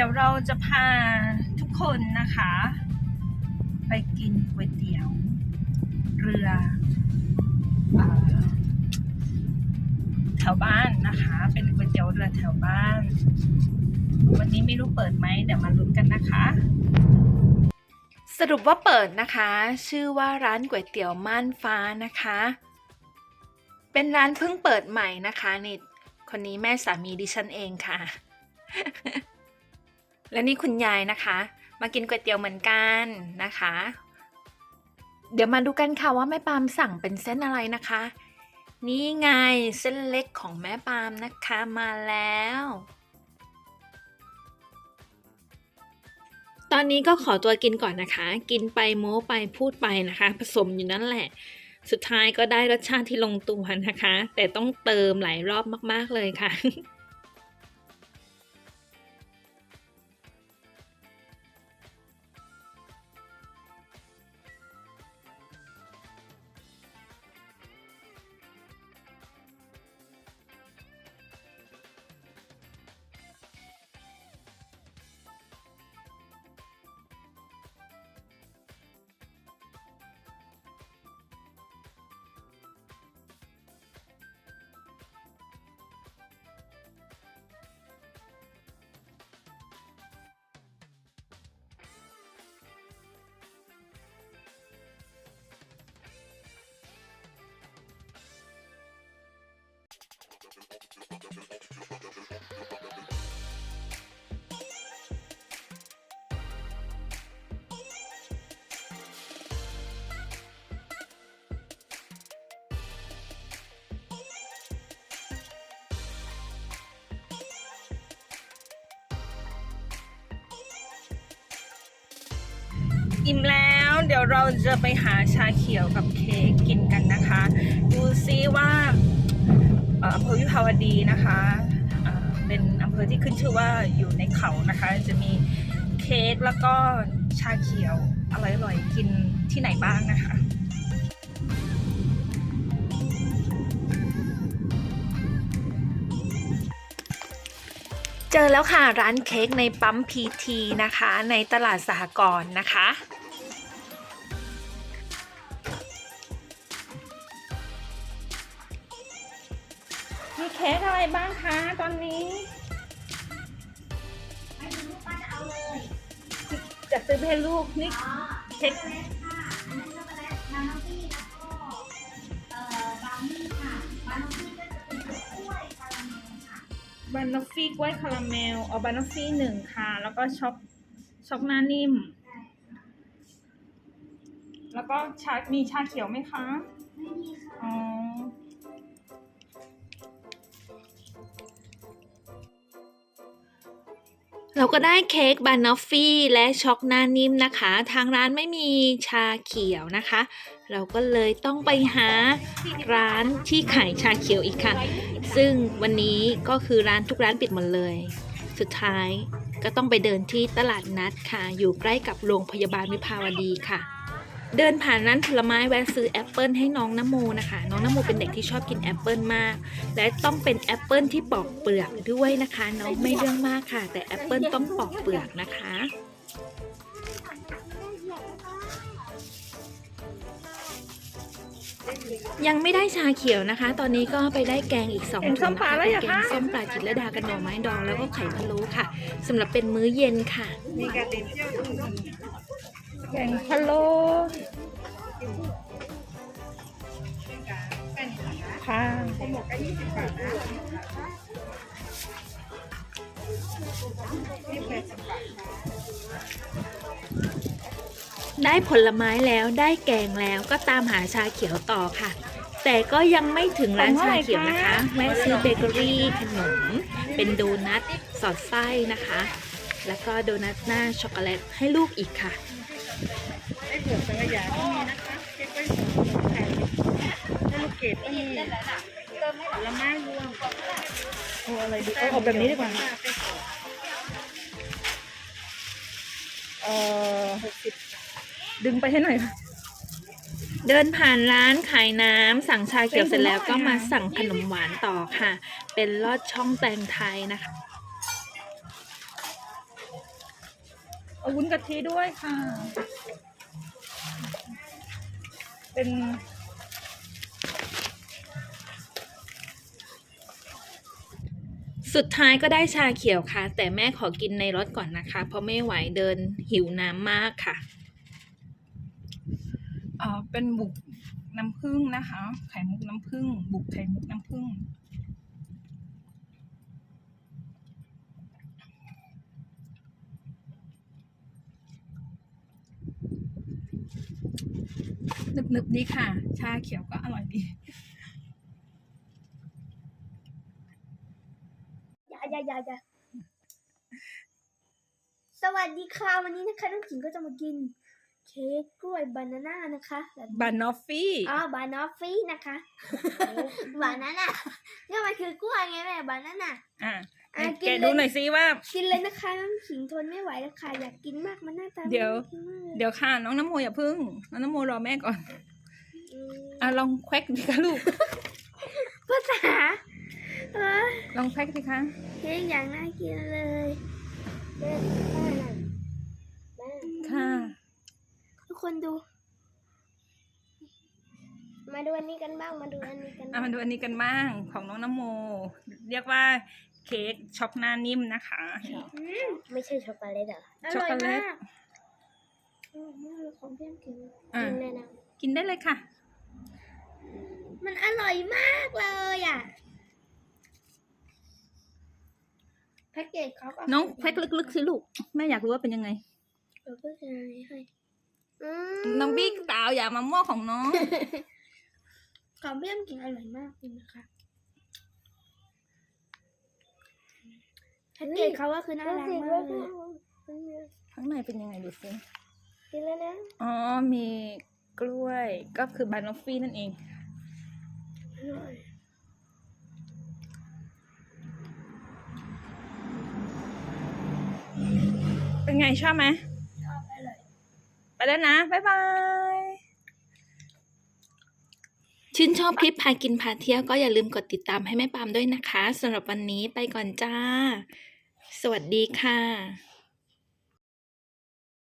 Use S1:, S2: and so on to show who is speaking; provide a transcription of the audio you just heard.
S1: เดี๋ยวเราจะพาทุกคนนะคะ ไปกินก๋วยเตี๋ยว เรือเอ่อแถวบ้านนะคะ เป็นก๋วยเตี๋ยวเรือแถวบ้าน วันนี้ไม่รู้เปิดไหมเดี๋ยวมาลุ้นกันนะคะ สรุปว่าเปิดนะคะ ชื่อว่าร้านก๋วยเตี๋ยวม่านฟ้านะคะ เป็นร้านเพิ่งเปิดใหม่นะคะนี่คนนี้แม่สามีดิฉันเองค่ะ และนี่คุณยายนะคะ มากินก๋วยเตี๋ยวเหมือนกันนะคะ เดี๋ยวมาดูกันค่ะว่าแม่ปามสั่งเป็นเส้นอะไรนะคะ นี่ไงเส้นเล็กของแม่ปามนะคะมาแล้ว ตอนนี้ก็ขอตัวกินก่อนนะคะ กินไปโม้ไปพูดไปนะคะ ผสมอยู่นั่นแหละ สุดท้ายก็ได้รสชาติที่ลงตัวนะคะ แต่ต้องเติมหลายรอบมาก ๆเลยค่ะ อิ่มแล้ว เดี๋ยวเราจะไปหาชาเขียวกับเค้กกินกันนะคะ ดูซิว่าอำเภอวิภาวดีนะคะเป็นอำเภอที่ขึ้นชื่อว่าอยู่ในเขานะคะ จะมีเค้กแล้วก็ชาเขียวอร่อยๆกินที่ไหนบ้างนะคะ เจอแล้วค่ะร้านเค้กในปั๊มพีทีนะคะ ในตลาดสหกรณ์นะคะ มีเค้กอะไรบ้างคะตอนนี้
S2: ไม่รู้ป้าจะเอาเลย
S1: จะซื้อให้ลูกนี่
S2: อ๋อ
S1: เค้ก
S2: บานอฟฟี่กล้วยคาราเมล
S1: เอาบานอฟฟี่หนึ่งค่ะ แล้วก็ช็อกช็อกหน้านิ่ม แล้วก็ชา มีชาเขียวไหมคะ
S2: ไม่มีค่ะ
S1: อ๋อ ก็ได้เค้กบานอฟฟี่และช็อกหน้านิ่มนะคะ ทางร้านไม่มีชาเขียวนะคะ เราก็เลยต้องไปหาร้านที่ขายชาเขียวอีกค่ะ ซึ่งวันนี้ก็คือร้านทุกร้านปิดหมดเลย สุดท้ายก็ต้องไปเดินที่ตลาดนัดค่ะ อยู่ใกล้กับโรงพยาบาลวิภาวดีค่ะ เดินผ่านร้านผลไม้แวะซื้อแอปเปิลให้น้องนโมนะคะ น้องนโมเป็นเด็กที่ชอบกินแอปเปิลมาก และต้องเป็นแอปเปิลที่ปอกเปลือกด้วยนะคะ น้องไม่เรื่องมากค่ะ แต่แอปเปิลต้องปอกเปลือกนะคะยังไม่ได้ชาเขียวนะคะ ตอนนี้ก็ไปได้แกงอีกสอง
S3: เห็น
S1: ถุ
S3: ส้
S1: ง
S3: ม
S1: นะ
S3: ปลา
S1: คะ
S3: แล้ว
S1: เป็น
S3: เหรอ
S1: แก
S3: คะ
S1: งส้มปลาจิตรลดากับหน่อไม้ดองแล้วก็ไข่พะโล้ค่ะสำหรับเป็นมื้อเย็นค่ะ แกงพะโล้ค่ะ
S3: หมกก็ยี่สิบบาทนะนี่แปดสิบบาทค่ะ
S1: ได้ผลไม้แล้วได้แกงแล้วก็ตามหาชาเขียวต่อค่ะ แต่ก็ยังไม่ถึงร้านชาเขียวนะคะแวะซื้อเบเกอรี่ขนม เป็นโดนัทสอดไส้นะคะ แล้วก็โดนัทหน้าช็อกโกแลตให้ลูกอีกค่ะ
S3: ไอ้เผือกสังขยาก็มีนะคะเค้กไว้สองไข่ให้ลูกเกดก็มีผลไม้รวม
S1: โอ้อะไรดีเอาเอาแบบนี้ดีกว่า
S3: เออหกสิบ
S1: ดึงไปให้หน่อยค่ะ เดินผ่านร้านขายน้ำสั่งชาเขียวเสร็จแล้วก็มาสั่งขนมหวานต่อค่ะ เป็นลอดช่องแตงไทยนะคะ
S3: เอาวุ้นกะทิด้วยค่ะ เป็น
S1: สุดท้ายก็ได้ชาเขียวค่ะ แต่แม่ขอกินในรถก่อนนะคะ เพราะไม่ไหวเดินหิวน้ำมากค่ะ
S3: เอ่อเป็นบุกน้ำผึ้งนะคะ ไข่มุกน้ำผึ้งบุกไข่มุกน้ำผึ้ง นึบๆดีค่ะ ชาเขียวก็อร่อยดี
S2: อย่าอย่าอย่าอย่าสวัสดีค่ะวันนี้นะคะน้องขิงก็จะมากิน เค้กกล้วยบานาน่านะคะแบบ
S3: บานอฟฟี่
S2: อ๋อบานอฟฟี่นะคะบานาน่าเนี่ยมันคือกล้วยไงแม่บานาน่า
S3: อะ
S2: อะกิน
S3: แกะ
S2: เลย
S3: ดูหน่อยซิว่า
S2: กินเลยนะคะน้องขิงทนไม่ไหวแล้วค่ะอยากกินมากมันหน้าตา
S3: เดี๋ยว
S2: น่ากินมากล
S3: เดี๋ยวค่ะ น้องน้ำโมอย่าพึ่ง น้องน้ำโมรอแม่ก่อน
S2: อืม
S3: อะลองแควกดิคะลูก
S2: ภาษาเออ
S3: ลองแควกดิคะ
S2: เค้กอย่างน่ากินเลยแม่แม่น่ะแม่
S3: ค่ะ
S2: ทุกคนดู มาดูอันนี้กันบ้างมาดูอันนี้กัน
S3: อะมาดูอันนี้กันบ้างของน้องน้ำโม เรียกว่า เค้กช็อกหน้านิ่มนะคะ
S2: อืมไม่ใช่ช็อกโกแลตเหรออ
S3: ช็อก
S2: ร่อย
S3: โกแล
S2: มา
S3: ต
S2: กอร่อยมากเลยของเพื่อนกิน
S3: อะ
S2: กินเลยนะ
S3: กินได้เลยค่ะ
S2: มันอร่อยมากเลยอะแพ็กเกจเขาก็
S3: น้องแควกลึกๆสิลูก แม่อยากรู้ว่าเป็นยังไง
S2: เดี๋ยวเพื่อนจะเอาอันนี้ให้อืม
S3: น้องบิ๊กสาวอย่ามามั่วของน้อง
S2: ของเพื่อนกินอร่อยมากเลยนะคะ แพ็กเกจเขาก็คือน่ารักมากเลย
S3: ข้างในเป็นยังไงดูสิ
S2: กินแล้วนะ
S3: อ๋อ มีกล้วย ก็คือบานอฟฟี่นั่นเอง
S2: อร่อย
S3: เป็นไงชอบไหม
S2: ชอบอร่อย
S3: ไปแล้วนะ บ๊ายบาย
S1: ชื่นชอบคลิปพากินพาเที่ยวก็อย่าลืมกดติดตามให้แม่ปามด้วยนะคะสำหรับวันนี้ไปก่อนจ้า สวัสดีค่ะ